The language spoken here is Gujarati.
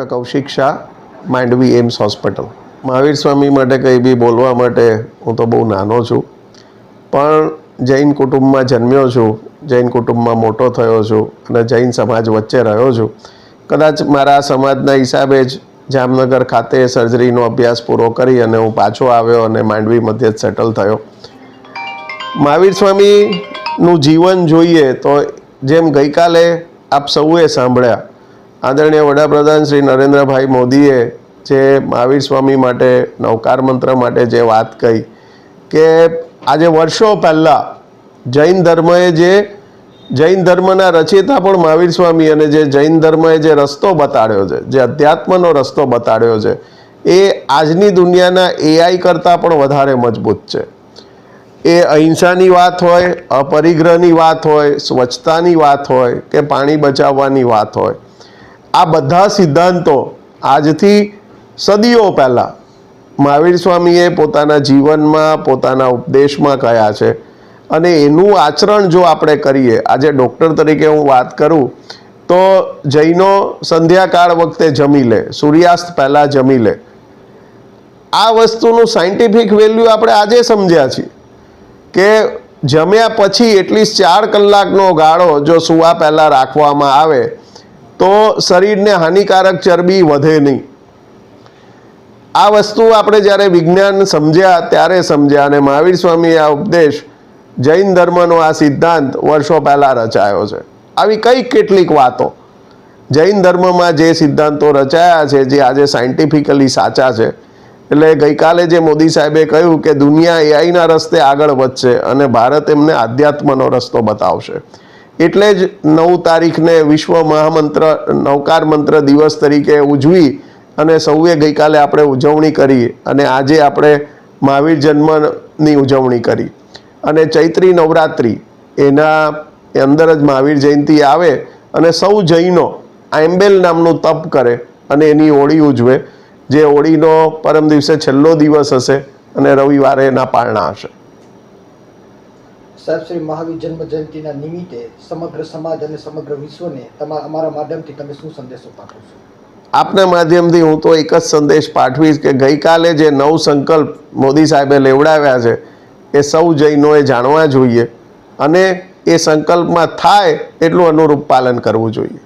Doctor Kaushik Shah Mandvi AIIMS hospital Mahavir Swami માટે કંઈ બી બોલવા માટે હું તો બહુ નાનો છું. પણ જૈન કુટુંબમાં જન્મ્યો છું, જૈન કુટુંબમાં મોટો થયો છું અને જૈન સમાજ વચ્ચે રહ્યો છું. કદાચ મારા સમાજના હિસાબે જ જામનગર ખાતે સર્જરીનો અભ્યાસ પૂરો કરી અને હું પાછો આવ્યો અને માંડવી મધ્ય સેટલ થયો. મહાવીર સ્વામીનું જીવન જોઈએ તો જેમ ગઈકાલે આપ સૌએ સાંભળ્યા આદરણીય વડાપ્રધાન શ્રી નરેન્દ્રભાઈ મોદીએ જે મહાવીર સ્વામી માટે નવકાર મંત્ર માટે જે વાત કહી કે આજે વર્ષો પહેલાં જૈન ધર્મએ જે જૈન ધર્મના રચયિતા પણ મહાવીર સ્વામી અને જે જૈન ધર્મએ જે રસ્તો બતાડ્યો છે, જે અધ્યાત્મનો રસ્તો બતાડ્યો છે, એ આજની દુનિયાના એઆઈ કરતાં પણ વધારે મજબૂત છે. એ અહિંસાની વાત હોય, અપરિગ્રહની વાત હોય, સ્વચ્છતાની વાત હોય કે પાણી બચાવવાની વાત હોય આ બધા સિદ્ધાંતો આજથી સદીઓ પહેલાં મહાવીર સ્વામીએ પોતાના જીવનમાં, પોતાના ઉપદેશમાં કહ્યા છે. અને એનું આચરણ જો આપણે કરીએ, આજે ડૉક્ટર તરીકે હું વાત કરું, તો જૈનો સંધ્યાકાળ વખતે જમી લે, સૂર્યાસ્ત પહેલાં જમી લે. આ વસ્તુનું સાયન્ટિફિક વેલ્યુ આપણે આજે સમજ્યા છીએ કે જમ્યા પછી એટલીસ્ટ ચાર કલાકનો ગાળો જો સુવા પહેલાં રાખવામાં આવે તો શરીરને હાનિકારક ચરબી વધે નહીં. આ વસ્તુ આપણે જ્યારે વિજ્ઞાન સમજ્યા, ત્યારે સમજ્યા અને મહાવીર સ્વામી આ ઉપદેશ જૈન ધર્મનો આ સિદ્ધાંત વર્ષો પહેલાં રચાયો છે. આવી કઈ કેટલીક વાતો જૈન ધર્મમાં જે સિદ્ધાંતો રચાયા છે, જે આજે સાયન્ટિફિકલી સાચા છે, એટલે ગઈકાલે જે મોદી સાહેબે કહ્યું કે દુનિયા એઆઈના રસ્તે આગળ વધશે અને ભારત એમને આધ્યાત્મનો રસ્તો બતાવશે. એટલે જ નવ તારીખને વિશ્વ મહામંત્ર, નવકાર મંત્ર દિવસ તરીકે ઉજવી અને સૌએ ગઈકાલે આપણે ઉજવણી કરી અને આજે આપણે મહાવીર જન્મની ઉજવણી કરી. અને ચૈત્રી નવરાત્રિ, એના અંદર જ મહાવીર જયંતિ આવે અને સૌ જૈનો આંબેલ નામનું તપ કરે અને એની હોળી ઉજવે, જે હોળીનો પરમ દિવસે છેલ્લો દિવસ હશે અને રવિવારે એના પારણા હશે. સાહેબ, શ્રી મહાવીર જન્મ જયંતિના નિમિત્તે સમગ્ર સમાજ અને સમગ્ર વિશ્વને તમારા અમારા માધ્યમથી તમે શું સંદેશો પાઠવો છો? આપના માધ્યમથી હું તો એક જ સંદેશ પાઠવીશ કે ગઈકાલે જે નવ સંકલ્પ મોદી સાહેબે લેવડાવ્યા છે, એ સૌ જૈનોએ જાણવા જોઈએ અને એ સંકલ્પમાં થાય એટલું અનુરૂપ પાલન કરવું જોઈએ.